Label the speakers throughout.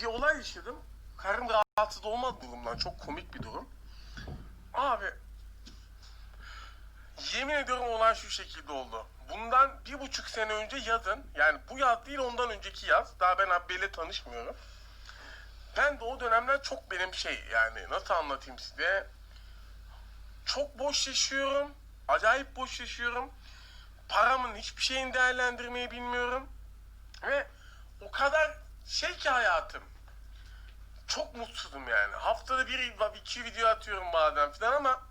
Speaker 1: bir olay yaşadım. Karım rahatsız olmadı durumdan. Çok komik bir durum. Abi yemin ediyorum olay şu şekilde oldu. Bundan bir buçuk sene önce yazın yani bu yaz değil ondan önceki yaz. Daha ben abiyle tanışmıyorum. Ben de o dönemler çok benim şey yani nasıl anlatayım size. Çok boş yaşıyorum. Acayip boş yaşıyorum. Paramın hiçbir şeyini değerlendirmeyi bilmiyorum. Ve o kadar şey ki hayatım. Çok mutsuzum yani. Haftada bir, iki video atıyorum bazen falan ama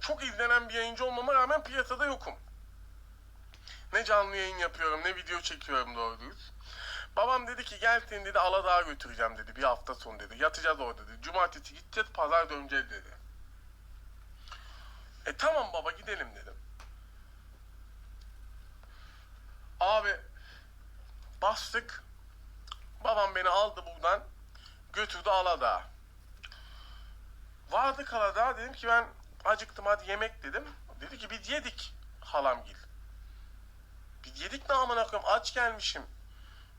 Speaker 1: çok izlenen bir yayıncı olmama rağmen piyasada yokum. Ne canlı yayın yapıyorum ne video çekiyorum doğru dürüst. Babam dedi ki gel seni dedi Aladağ'a götüreceğim dedi bir hafta sonu dedi. Yatacağız orada dedi. Cumartesi gideceğiz pazar döneceğiz dedi. E tamam baba gidelim dedim. Abi bastık. Babam beni aldı buradan götürdü Aladağ'a. Vardık Aladağ'a dedim ki ben acıktım hadi yemek dedim. Dedi ki biz yedik halamgil. Biz yedik ne amına koyayım aç gelmişim.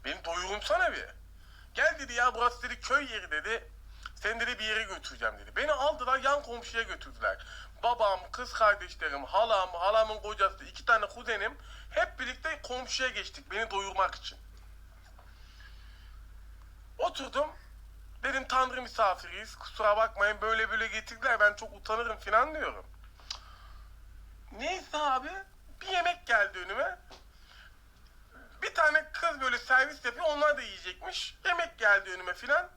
Speaker 1: Beni doyurunsana bir. Gel dedi ya burası dedi köy yeri dedi. Seni dedi bir yere götüreceğim dedi. Beni aldılar yan komşuya götürdüler. Babam, kız kardeşlerim, halam, halamın kocası, iki tane kuzenim hep birlikte komşuya geçtik beni doyurmak için. Oturdum. Dedim tanrı misafiriyiz. Kusura bakmayın böyle böyle getirdiler. Ben çok utanırım falan diyorum. Neyse abi. Bir yemek geldi önüme. Bir tane kız böyle servis yapıyor. Onlar da yiyecekmiş. Yemek geldi önüme filan.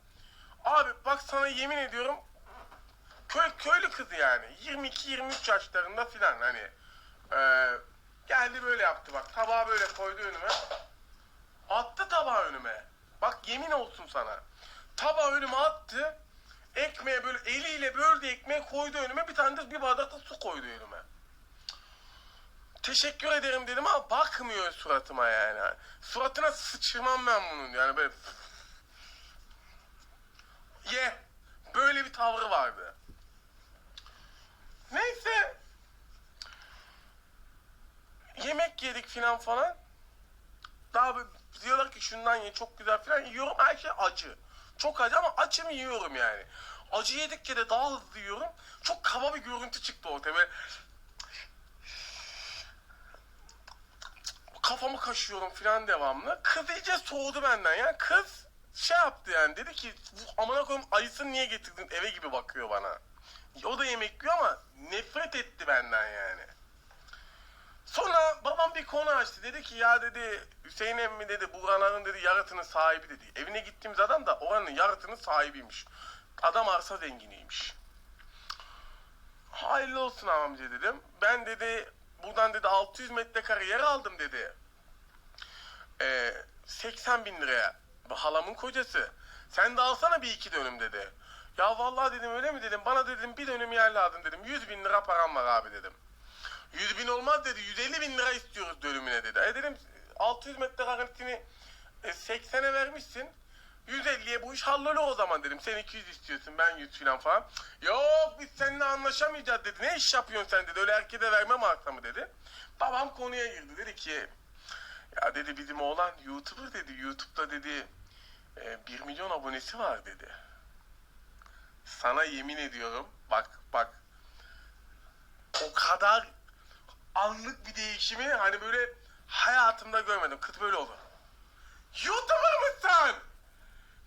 Speaker 1: Abi bak sana yemin ediyorum. Köy, köylü kızı yani. 22-23 yaşlarında filan hani. Eee geldi böyle yaptı bak. Tabağı böyle koydu önüme. Attı tabağı önüme. Bak yemin olsun sana. Tabağı önüme attı. Ekmeğe böyle eliyle böldü ekmeği koydu önüme. Bir tane de bir bardak da su koydu önüme. Teşekkür ederim dedim ama bakmıyor suratıma yani. Suratına sıçırmam ben bunun yani böyle. Ye. Böyle bir tavrı vardı. Neyse. Yemek yedik filan falan. Daha böyle diyorlar ki şundan ye çok güzel filan yiyorum her şey acı. Çok acı ama açım yiyorum yani. Acı yedikçe de daha hızlı yiyorum. Çok kaba bir görüntü çıktı ortaya. Böyle kafamı kaşıyorum filan devamlı. Kız iyice soğudu benden ya. Kız şey yaptı yani dedi ki bu amına koyayım ayısını niye getirdin eve gibi bakıyor bana. O da yemek yiyor ama nefret etti benden yani. Sonra konu açtı. Dedi ki ya dedi Hüseyin emmi dedi buranın dedi yaratının sahibi dedi. Evine gittiğimiz adam da oranın yaratının sahibiymiş. Adam arsa zenginiymiş. Hayırlı olsun amca dedim. Ben dedi buradan dedi 600 metrekare yer aldım dedi. Ee, 80 bin liraya. Halamın kocası. Sen de alsana bir iki dönüm dedi. Ya vallahi dedim öyle mi dedim. Bana dedim bir dönüm yer lazım dedim. 100 bin lira param var abi dedim. 100 bin olmaz dedi. 150 bin lira istiyoruz dönümüne dedi. E dedim 600 metrekaresini e, 80'e vermişsin. 150'ye bu iş hallolur o zaman dedim. Sen 200 istiyorsun ben 100 falan falan. Yok biz seninle anlaşamayacağız dedi. Ne iş yapıyorsun sen dedi. Öyle erkeğe vermem arsamı dedi. Babam konuya girdi. Dedi ki ya dedi bizim oğlan YouTuber dedi. YouTube'da dedi e, 1 milyon abonesi var dedi. Sana yemin ediyorum bak bak o kadar anlık bir değişimi hani böyle hayatımda görmedim. Kız böyle oldu. YouTuber mısın?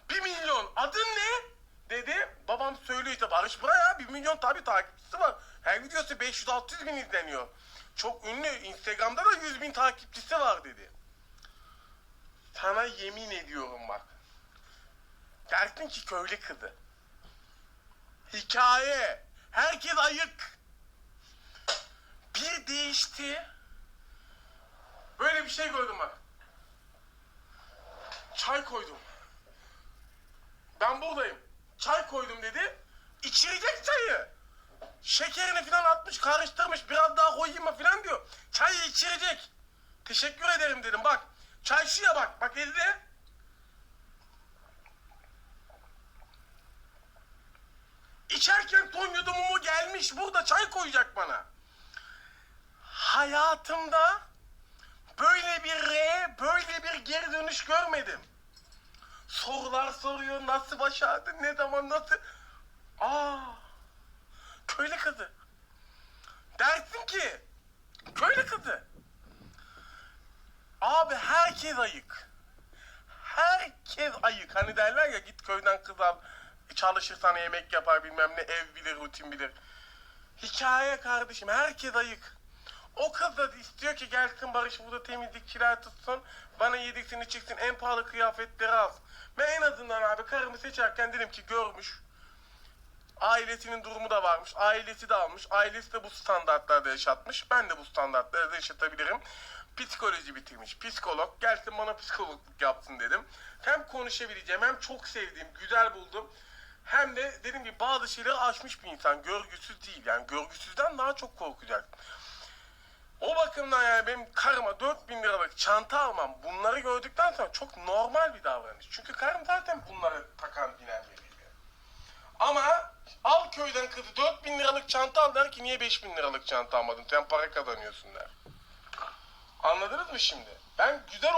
Speaker 1: Bir milyon. Adın ne? Dedi. Babam söylüyor işte Barış Bura ya. Bir milyon tabii takipçisi var. Her videosu 500-600 bin izleniyor. Çok ünlü. Instagram'da da 100 bin takipçisi var dedi. Sana yemin ediyorum bak. Dersin ki köylü kızı. Hikaye. Herkes ayık. Değişti. Böyle bir şey gördüm bak. Çay koydum. Ben buradayım. Çay koydum dedi. İçirecek çayı. Şekerini falan atmış, karıştırmış. Biraz daha koyayım mı falan diyor. Çayı içirecek. Teşekkür ederim dedim. Bak. Çay şuya bak. Bak elde. İçerken ton yudumumu gelmiş. Burada çay koyacak bana. Hayatımda böyle bir re, böyle bir geri dönüş görmedim. sorular soruyor. Nasıl başardın? Ne zaman nasıl? Aa, köylü kızı. Dersin ki köylü kızı. Abi herkes ayık. Herkes ayık. Hani derler ya git köyden kız al. Çalışırsan yemek yapar bilmem ne ev bilir rutin bilir. Hikaye kardeşim herkes ayık. O kız da istiyor ki gelsin Barış burada temizlikçiler tutsun. Bana yedirsin içirsin en pahalı kıyafetleri alsın. Ben en azından abi karımı seçerken dedim ki görmüş. Ailesinin durumu da varmış. Ailesi de almış. Ailesi de bu standartlarda yaşatmış. Ben de bu standartlarda yaşatabilirim. Psikoloji bitirmiş. Psikolog. Gelsin bana psikologluk yapsın dedim. Hem konuşabileceğim hem çok sevdiğim, güzel buldum. Hem de dedim ki bazı şeyleri aşmış bir insan. Görgüsüz değil. Yani görgüsüzden daha çok korkacak. O bakımdan yani benim karıma 4000 liralık çanta almam bunları gördükten sonra çok normal bir davranış. Çünkü karım zaten bunları takan binen biriydi. Ama al köyden kızı 4000 liralık çanta al der ki niye 5000 liralık çanta almadın sen para kazanıyorsun der. Anladınız mı şimdi? Ben güzel ol